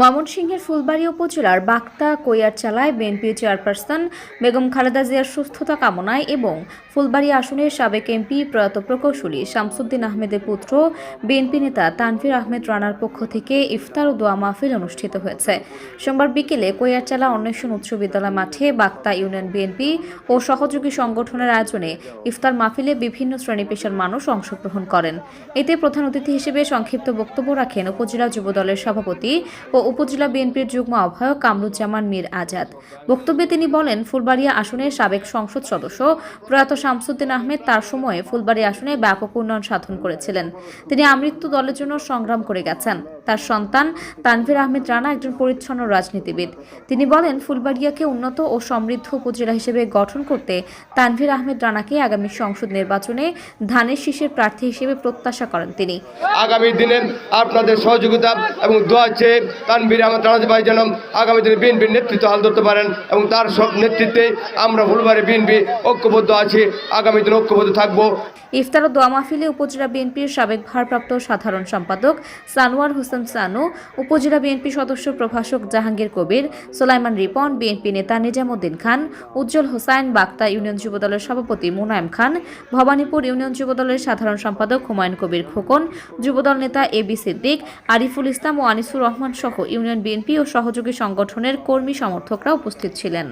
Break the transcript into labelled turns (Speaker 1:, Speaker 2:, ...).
Speaker 1: ময়মনসিংহের ফুলবাড়ি উপজেলার বাক্তা কৈয়ারচালায় বিএনপি চেয়ারপারসন বেগম খালেদা জিয়ার সুস্থতা কামনায় এবং ফুলবাড়ি আসনের সাবেক এমপি প্রয়াত প্রকৌশলী শামসুদ্দিন আহমেদের পুত্র বিএনপি নেতা তানভীর আহমেদ রানার পক্ষ থেকে ইফতার ও দোয়া মাহফিল অনুষ্ঠিত হয়েছে। সোমবার বিকেলে কৈয়ারচালা অন্বেষণ উচ্চ বিদ্যালয় মাঠে বাক্তা ইউনিয়ন বিএনপি ও সহযোগী সংগঠনের আয়োজনে ইফতার মাহফিলে বিভিন্ন শ্রেণি পেশার মানুষ অংশগ্রহণ করেন। এতে প্রধান অতিথি হিসেবে সংক্ষিপ্ত বক্তব্য রাখেন উপজেলা যুবদলের সভাপতি ও উপজেলা বিএনপির যুগ্ম আহ্বায়ক কামরুজ্জামান মীর আজাদ। বক্তব্যে তিনি বলেন, ফুলবাড়িয়া আসনের সাবেক সংসদ সদস্য প্রয়াত শামসুদ্দিন আহমেদ তার সময়ে ফুলবাড়ি আসনে ব্যাপক উন্নয়ন সাধন করেছিলেন। তিনি আমৃত্যু দলের জন্য সংগ্রাম করে গেছেন। তার সন্তান তানভীর আহমেদ রানা একজন পরিচ্ছন্ন রাজনীতিবিদ। তিনি বলেন ফুলবাড়িয়াকে উন্নত ও সমৃদ্ধ উপজেলা হিসেবে গঠন করতে তানভীর আহমেদ রানাকে আগামী সংসদ নির্বাচনে ধানের শীষের প্রার্থী হিসেবে প্রত্যাশা করেন তিনি।
Speaker 2: আগামী দিনে আপনাদের সহযোগিতা এবং দোয়া চেয়ে তানবীর আহমদ রানাজ ভাই যেন আগামী দিনে বিএনপির নেতৃত্ব হাল ধরতে পারেন এবং তার সব নেতৃত্বে আমরা ফুলবাড়ি বিএনপি ঐক্যবদ্ধ আছি আগামী দিনে ঐক্যবদ্ধ থাকব।
Speaker 1: ইফতার ও দোয়া মাহফিলে উপজেলা বিএনপির সাবেক ভারপ্রাপ্ত সাধারণ সম্পাদক সানোয়ার হোসেন সানু উপজেলা বিএনপি সদস্য প্রভাষক জাহাঙ্গীর কবির, সোলাইমান রিপন, বিএনপি নেতা নিজামুদ্দিন খান, উজ্জ্বল হোসাইন বাক্তা ইউনিয়ন যুবদলের সভাপতি মুনায়েম খান, ভবানীপুর ইউনিয়ন যুবদলের সাধারণ সম্পাদক হুমায়ুন কবির খোকন যুবদল নেতা এ বি সিদ্দিক, আরিফুল ইসলাম ও আনিসুর রহমান সহ ইউনিয়ন বিএনপি ও সহযোগী সংগঠনের কর্মী সমর্থকরা উপস্থিত ছিলেন।